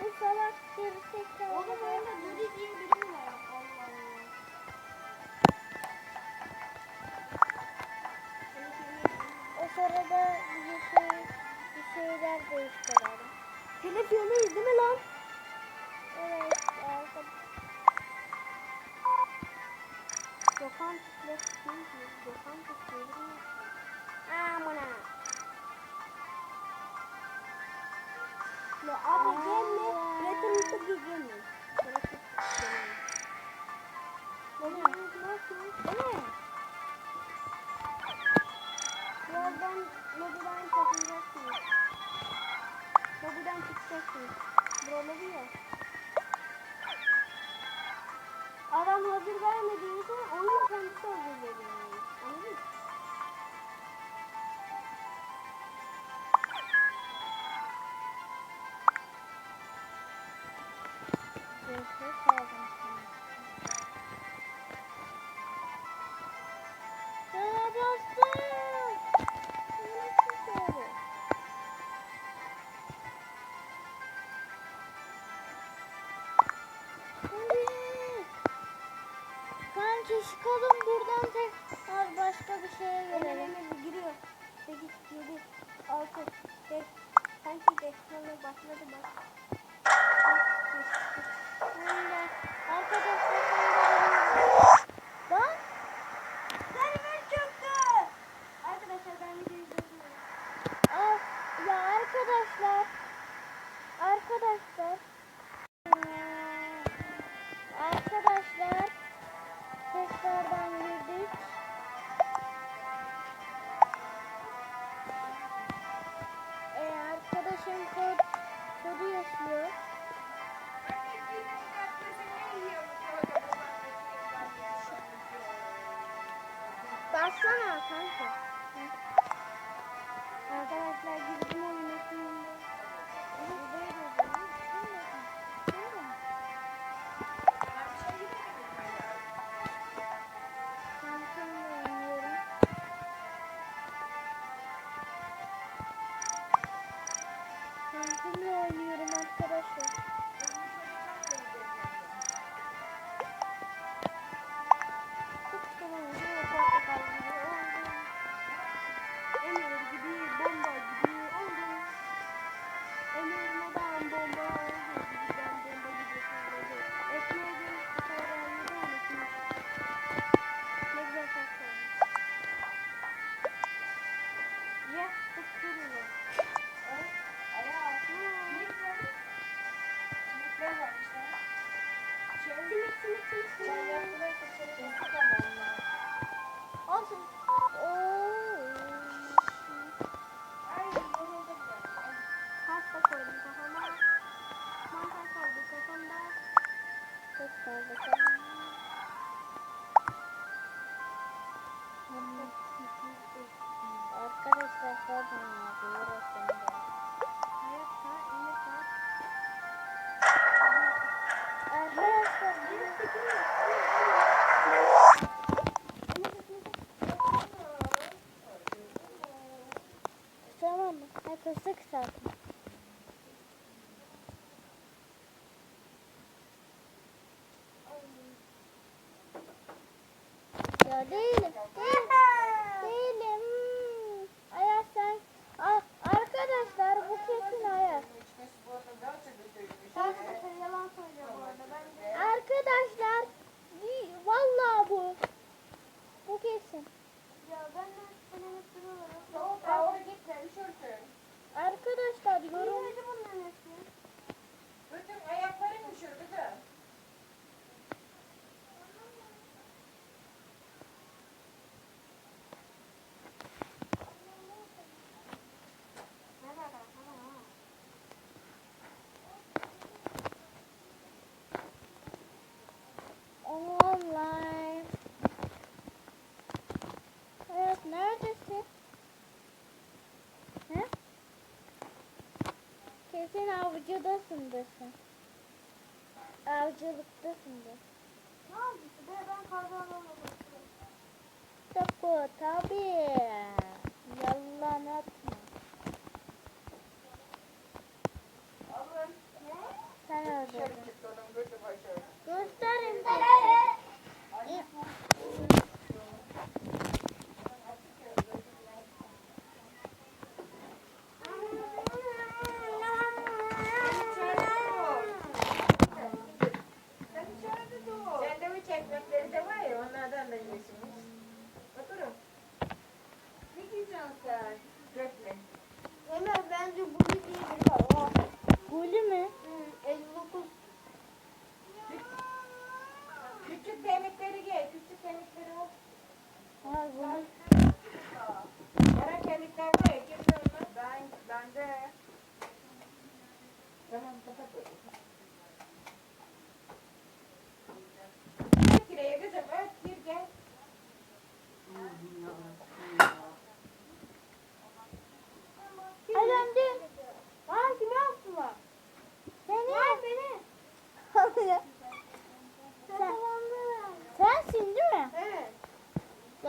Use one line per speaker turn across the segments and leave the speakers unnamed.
Bu salak gerizekalı.
Oğlum oyunda Nuri diye biri mi var? Allah Allah.
O sırada bir şey bir şeyler değiştirelim.
Telef yanıyız değil mi lan?
Evet.
Gökhan Tüflek değil mi? Gökhan Tüflek değil mi? Amına. Ya abi gelme. To gelme. Baba ne
Kanki çıkalım buradan tekrar başka bir şeye.
Ellerimiz giriyor. 8, 7, 6, 5. Sanki beklerle başladı bak.
Bassana kanka
Arkadaşlar girdim oyuna şimdi.
Kankimle oynuyorum arkadaşlar. Tamam mı? Sık zaten. Ya. Değilim. Değilim. Yani sen avcıdasındasın. Avcılıktasındır.
Ne avcısı be ben kazanamam.
Tapu tabi. Yalan atma. Sen öldürdün.
Gösterin.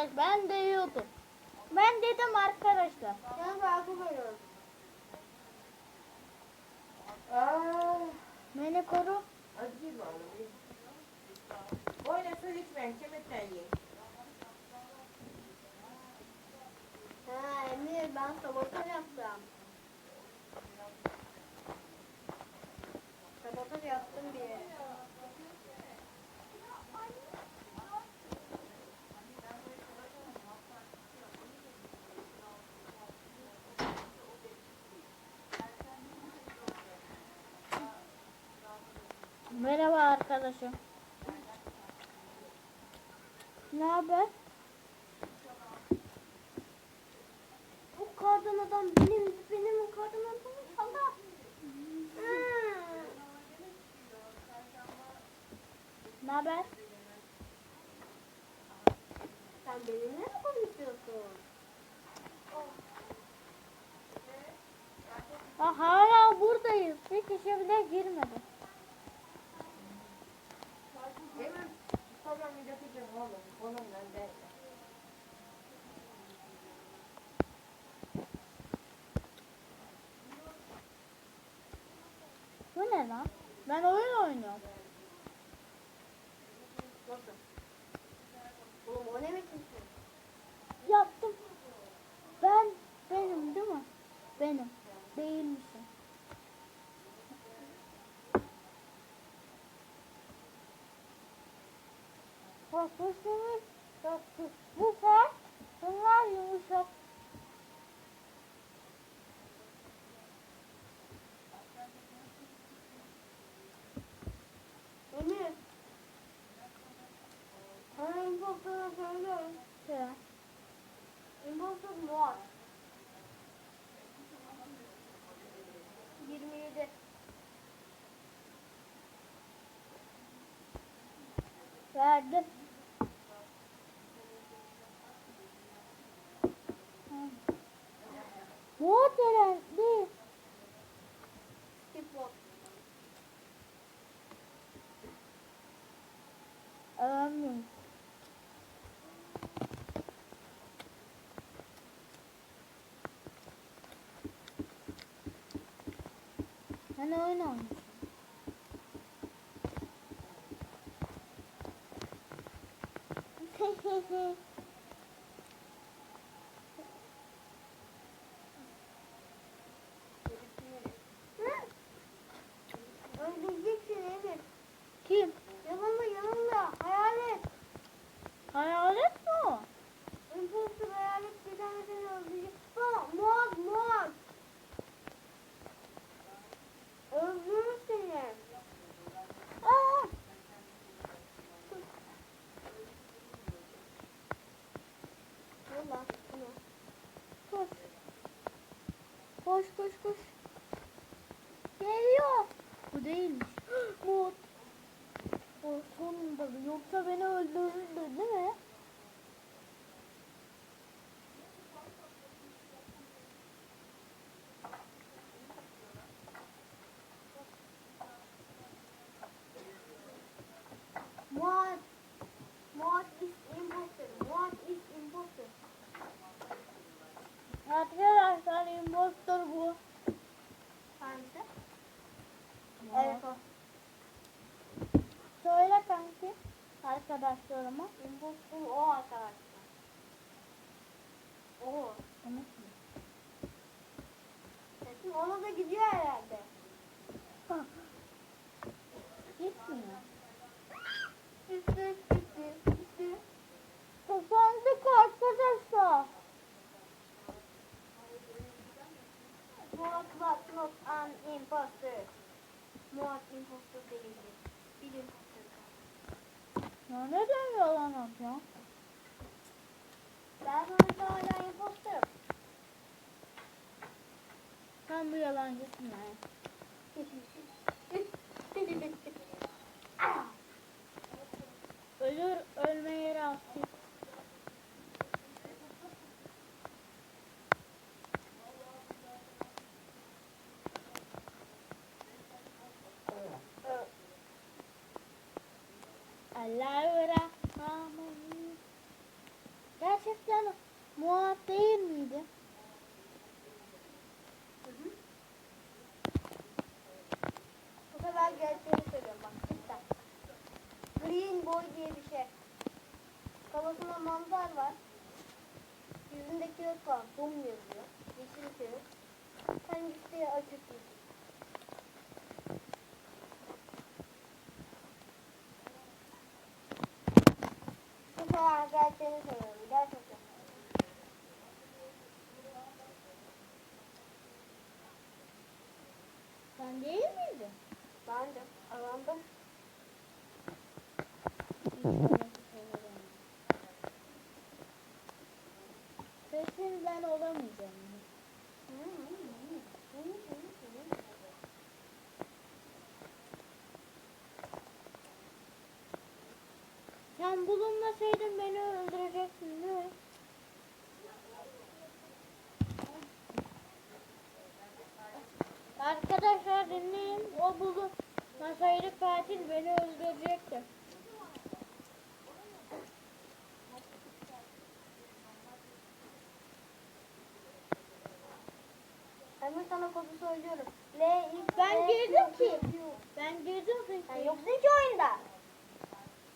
Bak ben de yiyordum. Ben dedim arkadaşlar.
Ben bakı veriyorum.
Aa,
Beni koru.
acı vallahi. Boyuna su içmeyin. Kemikten yiyin.
Ha Emir ben sabotaj yaptım. Sabotaj yaptım bir
arkadaşım. Ne haber?
Bu kardan adam benim, benim kardan adamım sana. Hmm.
Ne haber?
Sen benimle mi konuşuyorsun?
Ha, hala buradayız. Bir kişi bile girmedi.
Hemen tamam yapacağım oğlum. Onunla de.
Bu ne lan? Ben oyun oynuyorum.
Nasıl? Oğlum o ne biçim şey?
Yaptım. Ben benim değil mi? Benim. Değilmişim. Bak bu senin. Bu sert. Bunlar yumuşak. Verdim. Bu tren değil.
Skip bot.
Alamıyorum. Hani oyun oynuyorsun.
Bye.
Koş koş koş. Geliyor. Bu değilmiş. Bu. O sonunda yoksa beni öldürürdü değil mi? Arkadaşlar impostor bu.
Hangisi? Evet o.
Söyle kanki. Arkadaşlarıma.
Imposter o arkadaşlar. O. Sesim ona da gidiyor herhalde.
Gitmiyor.
Gitti, gitti,
neden yalan atıyorsun?
Ben sana hala impostorum.
Sen bu yalancısın lan. Ölür ölme yeri astık.
Boy diye bir şey. Kafasında mantar var. Yüzünde kağıt var. Dom yazıyor. Yeşil kağıt. Hangisi diye açık yüzü. Bu sefer gerçeğini söylüyorum. Gerçekten.
Sen değil miydin?
Ben de.
Kesin ben olamayacağım. Sen bulunmasaydın beni öldürecektin değil mi? Arkadaşlar dinleyin. O bulunmasaydı katil beni öldürecekti.
Hemen sana kodu söylüyorum. L, X,
Ben
E,
girdim
Q,
ki.
Q.
Ben girdim
Sen
peki.
yoksun ki oyunda.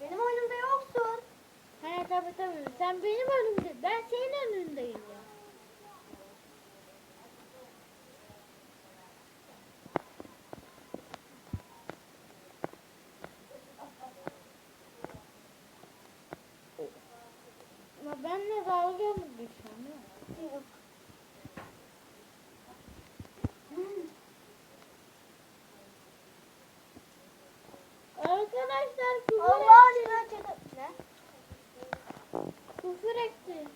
Benim oyunumda yoksun.
He tabii tabii. Sen benim önümde. Ben senin önündeyim ya. Ama benle dalga mı geçiyorsun? ya? Arkadaşlar küfür,
Allah çete... Ne?
küfür etti.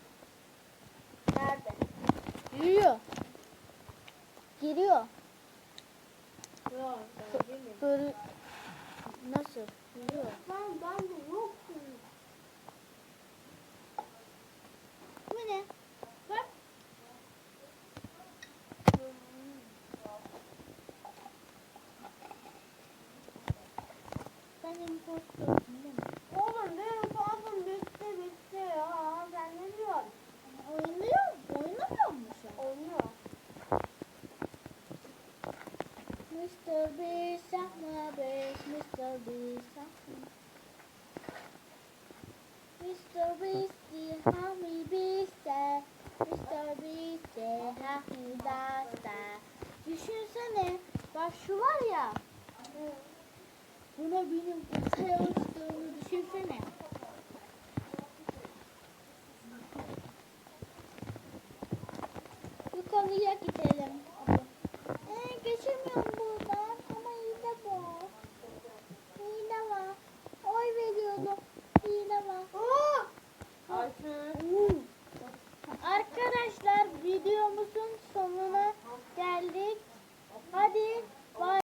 Nerede?
Giriyor. Giriyor.
Yok.
Böyle nasıl? Giriyor.
Ben, ben.
Bu ne? Bak. Sen impostorsun değil mi?
Oğlum benim fazım bitti bitti ya. Sen ne diyorsun?
Oynuyor Oynamıyor mu sen?
Oynuyor.
Mr. Beast yapma beş Mr. Beast yapma Mr. Beast diye hami beast'e Mr. Beast diye hami beast'e Düşünsene bak şu var ya Buna benim masaya uçtuğumu düşünsene. Yukarıya gidelim